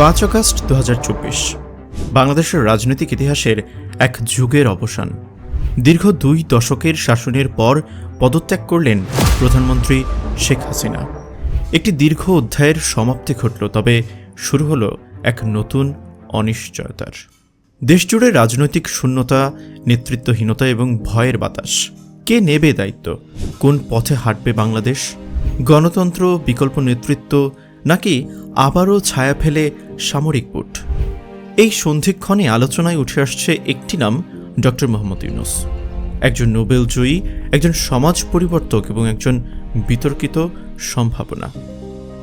পাঁচ আগস্ট দু বাংলাদেশের রাজনৈতিক ইতিহাসের এক যুগের অবসান। দীর্ঘ দুই দশকের শাসনের পর পদত্যাগ করলেন প্রধানমন্ত্রী শেখ হাসিনা। একটি দীর্ঘ অধ্যায়ের সমাপ্তি ঘটল, তবে শুরু হলো এক নতুন অনিশ্চয়তার। দেশজুড়ে রাজনৈতিক শূন্যতা, নেতৃত্বহীনতা এবং ভয়ের বাতাস। কে নেবে দায়িত্ব? কোন পথে হাঁটবে বাংলাদেশ? গণতন্ত্র, বিকল্প নেতৃত্ব, নাকি আবারও ছায়া ফেলে সামরিক বুট। এই সন্ধিক্ষণে আলোচনায় উঠে আসছে একটি নাম ডক্টর মোহাম্মদ ইউনুস। একজন নোবেল জয়ী একজন সমাজ পরিবর্তক এবং একজন বিতর্কিত সম্ভাবনা।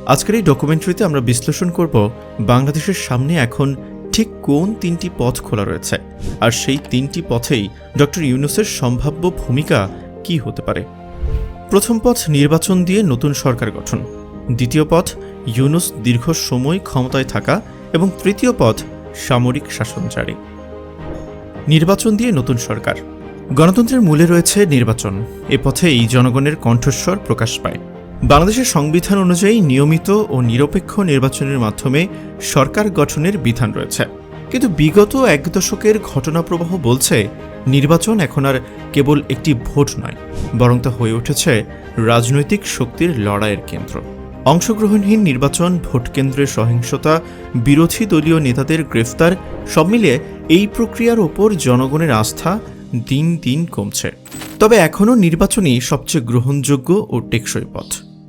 আজকের এই ডকুমেন্টারিতে আমরা বিশ্লেষণ করব বাংলাদেশের সামনে এখন ঠিক কোন তিনটি পথ খোলা রয়েছে আর সেই তিনটি পথেই ডক্টর ইউনুসের সম্ভাব্য ভূমিকা কি হতে পারে। প্রথম পথ নির্বাচন দিয়ে নতুন সরকার গঠন। দ্বিতীয় পথ, ইউনুস দীর্ঘ সময় ক্ষমতায় থাকা এবং তৃতীয় পথ, সামরিক শাসনচারী। নির্বাচন দিয়ে নতুন সরকার। গণতন্ত্রের মূলে রয়েছে নির্বাচন। এ পথেই জনগণের কণ্ঠস্বর প্রকাশ পায়। বাংলাদেশের সংবিধান অনুযায়ী নিয়মিত ও নিরপেক্ষ নির্বাচনের মাধ্যমে সরকার গঠনের বিধান রয়েছে। কিন্তু বিগত এক দশকের ঘটনাপ্রবাহ বলছে, নির্বাচন এখন আর কেবল একটি ভোট নয়, বরং তা হয়ে উঠেছে রাজনৈতিক শক্তির লড়াইয়ের কেন্দ্র। অংশগ্রহণহীন নির্বাচন, ভোট কেন্দ্রের সহিংসতা, বিরোধী দলীয় নেতাদের গ্রেফতার, সব মিলিয়ে এই প্রক্রিয়ার ওপর জনগণের আস্থা দিন দিন কমছে। তবে এখনও নির্বাচনই সবচেয়ে গ্রহণযোগ্য ও টেকসই পথ।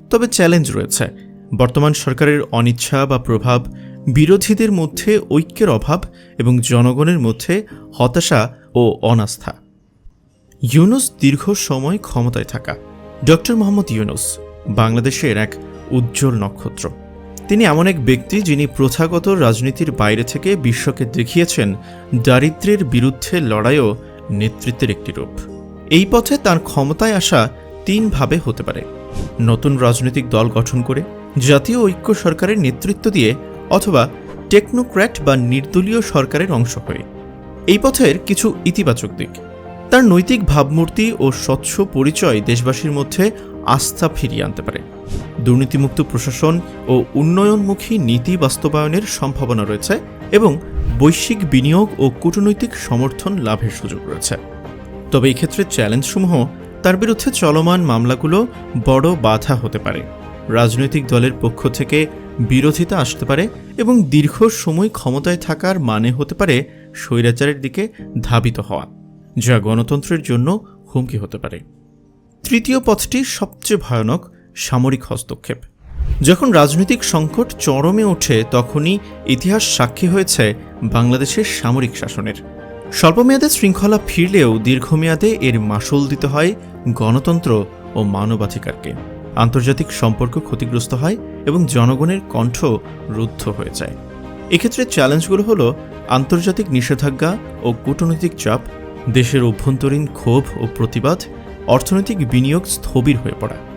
তবে চ্যালেঞ্জ রয়েছে। বর্তমান সরকারের অনিচ্ছা বা প্রভাব, বিরোধীদের মধ্যে ঐক্যের অভাব এবং জনগণের মধ্যে হতাশা ও অনাস্থা। ইউনুস দীর্ঘ সময় ক্ষমতায় থাকা। ডক্টর মোহাম্মদ ইউনুস বাংলাদেশের এক উজ্জ্বল নক্ষত্র। তিনি এমন এক ব্যক্তি যিনি প্রথাগত রাজনীতির বাইরে থেকে বিশ্বকে দেখিয়েছেন দারিদ্র্যের বিরুদ্ধে লড়াইও নেতৃত্বের একটি রূপ। এই পথে তার ক্ষমতায় আসা তিনভাবে হতে পারে। নতুন রাজনৈতিক দল গঠন করে, জাতীয় ঐক্য সরকারের নেতৃত্ব দিয়ে অথবা টেকনোক্র্যাট বা নির্দলীয় সরকারের অংশ হয়ে। এই পথের কিছু ইতিবাচক দিক। তার নৈতিক ভাবমূর্তি ও স্বচ্ছ পরিচয় দেশবাসীর মধ্যে আস্থা ফিরিয়ে আনতে পারে। দুর্নীতিমুক্ত প্রশাসন ও উন্নয়নমুখী নীতি বাস্তবায়নের সম্ভাবনা রয়েছে এবং বৈশ্বিক বিনিয়োগ ও কূটনৈতিক সমর্থন লাভের সুযোগ রয়েছে। তবে এই ক্ষেত্রে চ্যালেঞ্জসমূহ, তার বিরুদ্ধে চলমান মামলাগুলো বড় বাধা হতে পারে। রাজনৈতিক দলের পক্ষ থেকে বিরোধিতা আসতে পারে এবং দীর্ঘ সময় ক্ষমতায় থাকার মানে হতে পারে স্বৈরাচারের দিকে ধাবিত হওয়া, যা গণতন্ত্রের জন্য হুমকি হতে পারে। তৃতীয় পথটি সবচেয়ে ভয়ানক সামরিক হস্তক্ষেপ। যখন রাজনৈতিক সংকট চরমে ওঠে, তখনই ইতিহাস সাক্ষী হয়েছে বাংলাদেশের সামরিক শাসনের। স্বল্পমেয়াদে শৃঙ্খলা ফিরলেও দীর্ঘমেয়াদে এর মাসুল দিতে হয় গণতন্ত্র ও মানবাধিকারকে। আন্তর্জাতিক সম্পর্ক ক্ষতিগ্রস্ত হয় এবং জনগণের কণ্ঠ রুদ্ধ হয়ে যায়। এক্ষেত্রে চ্যালেঞ্জগুলো হলো আন্তর্জাতিক নিষেধাজ্ঞা ও কূটনৈতিক চাপ, দেশের অভ্যন্তরীণ ক্ষোভ ও প্রতিবাদ, অর্থনৈতিক বিনিয়োগ স্থবির হয়ে পড়া।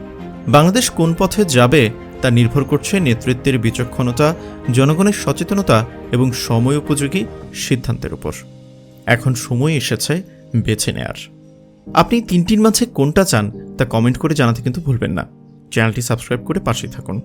বাংলাদেশ কোন পথে যাবে তা নির্ভর করছে নেতৃত্বের বিচক্ষণতা, জনগণের সচেতনতা এবং সময় উপযোগী সিদ্ধান্তের উপর। এখন সময় এসেছে বেছে নেয়ার। আপনি তিনটির মাঝে কোনটা চান তা কমেন্ট করে জানাতে কিন্তু ভুলবেন না। চ্যানেলটি সাবস্ক্রাইব করে পাশেই থাকুন।